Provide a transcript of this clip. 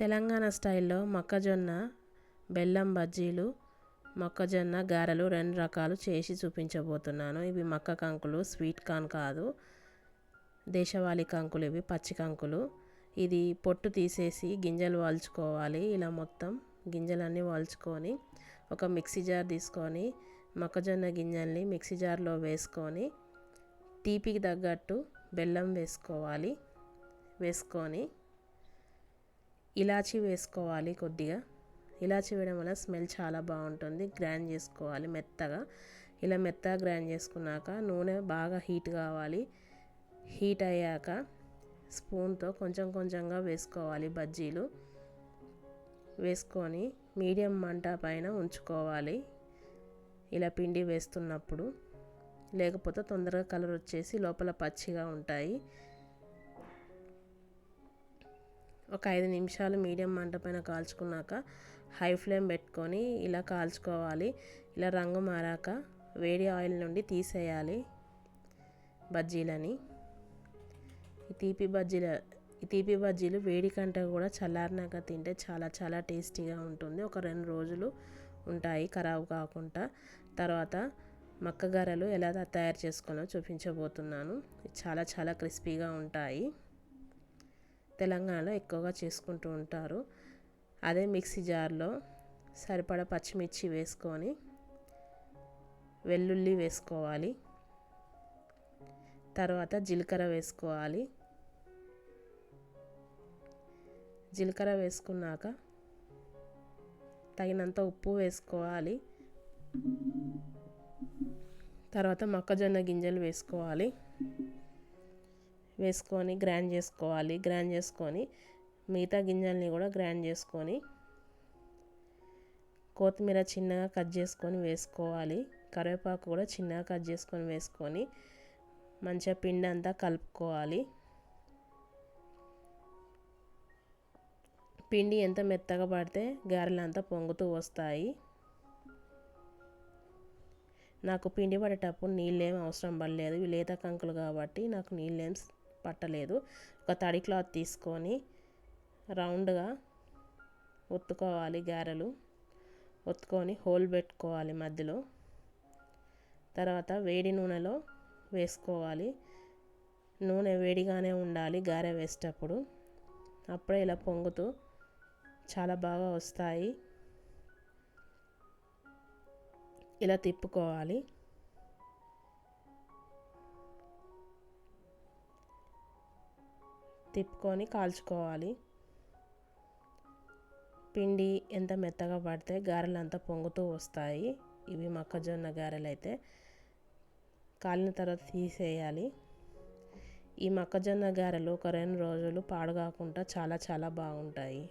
తెలంగాణ స్టైల్లో మొక్కజొన్న బెల్లం బజ్జీలు మొక్కజొన్న గారెలు రెండు రకాలు చేసి చూపించబోతున్నాను. ఇవి మక్క కంకులు స్వీట్ కార్న్ కాదు. దేశవాళీ కంకులు ఇవి పచ్చి కంకులు. ఇది పొట్టు తీసేసి గింజలు వాల్చుకోవాలి. ఇలా మొత్తం గింజలన్నీ వాల్చుకొని ఒక మిక్సీ జార్ తీసుకొని మొక్కజొన్న గింజల్ని మిక్సీ జార్లో వేసుకొని తీపికి తగ్గట్టు బెల్లం వేసుకోవాలి. వేసుకొని ఇలాచి వేసుకోవాలి కొద్దిగా. ఇలాచి వేయడం వల్ల స్మెల్ చాలా బాగుంటుంది. గ్రైండ్ చేసుకోవాలి మెత్తగా. ఇలా మెత్తగా గ్రైండ్ చేసుకున్నాక నూనె బాగా హీట్ కావాలి. హీట్ అయ్యాక స్పూన్తో కొంచెం కొంచెంగా వేసుకోవాలి బజ్జీలు. వేసుకొని మీడియం మంట పైన ఉంచుకోవాలి. ఇలా పిండి వేస్తున్నప్పుడు. లేకపోతే తొందరగా కలర్ వచ్చేసి లోపల పచ్చిగా ఉంటాయి. ఒక ఐదు నిమిషాలు మీడియం మంట పైన కాల్చుకున్నాక హై ఫ్లేమ్ పెట్టుకొని ఇలా కాల్చుకోవాలి. ఇలా రంగు మారాక వేడి ఆయిల్ నుండి తీసేయాలి బజ్జీలని. ఈ తీపి బజ్జీల ఈ తీపి బజ్జీలు వేడి కంటే కూడా చల్లారినాక తింటే చాలా చాలా టేస్టీగా ఉంటుంది. ఒక రెండు రోజులు ఉంటాయి ఖరాబ్ కాకుండా. తర్వాత మక్క గారెలు ఎలా తయారు చేసుకోవాలో చూపించబోతున్నాను. చాలా చాలా క్రిస్పీగా ఉంటాయి. తెలంగాణలో ఎక్కువగా చేసుకుంటూ ఉంటారు. అదే మిక్సీ జార్లో సరిపడ పచ్చిమిర్చి వేసుకొని వెల్లుల్లి వేసుకోవాలి. తర్వాత జీలకర్ర వేసుకోవాలి. జీలకర్ర వేసుకున్నాక తగినంత ఉప్పు వేసుకోవాలి. తర్వాత మొక్కజొన్న గింజలు వేసుకోవాలి. వేసుకొని గ్రైండ్ చేసుకోవాలి. గ్రైండ్ చేసుకొని మిగతా గింజల్ని కూడా గ్రైండ్ చేసుకొని కొత్తిమీర చిన్నగా కట్ చేసుకొని వేసుకోవాలి. కరివేపాకు కూడా చిన్నగా కట్ చేసుకొని వేసుకొని మంచిగా పిండి అంతా కలుపుకోవాలి. పిండి ఎంత మెత్తగా పడితే గారెలు అంతా పొంగుతూ వస్తాయి. నాకు పిండి పడేటప్పుడు నీళ్ళేం అవసరం పడలేదు. లేత కంకులు కాబట్టి నాకు నీళ్ళేం పట్టలేదు. ఒక తడి క్లాత్ తీసుకొని రౌండ్గా ఒత్తుకోవాలి గారెలు. ఒత్తుకొని హోల్ పెట్టుకోవాలి మధ్యలో. తర్వాత వేడి నూనెలో వేసుకోవాలి. నూనె వేడిగానే ఉండాలి గారె వేసేటప్పుడు. అప్పుడే ఇలా పొంగుతూ చాలా బాగా వస్తాయి. ఇలా తిప్పుకోవాలి. తిప్పుకొని కాల్చుకోవాలి. పిండి ఎంత మెత్తగా పడితే గారెలు అంతా పొంగుతూ వస్తాయి. ఇవి మొక్కజొన్న గారెలు అయితే కాలిన తర్వాత తీసేయాలి. ఈ మొక్కజొన్న గారెలు ఒక రెండు రోజులు పాడుగాకుండా చాలా చాలా బాగుంటాయి.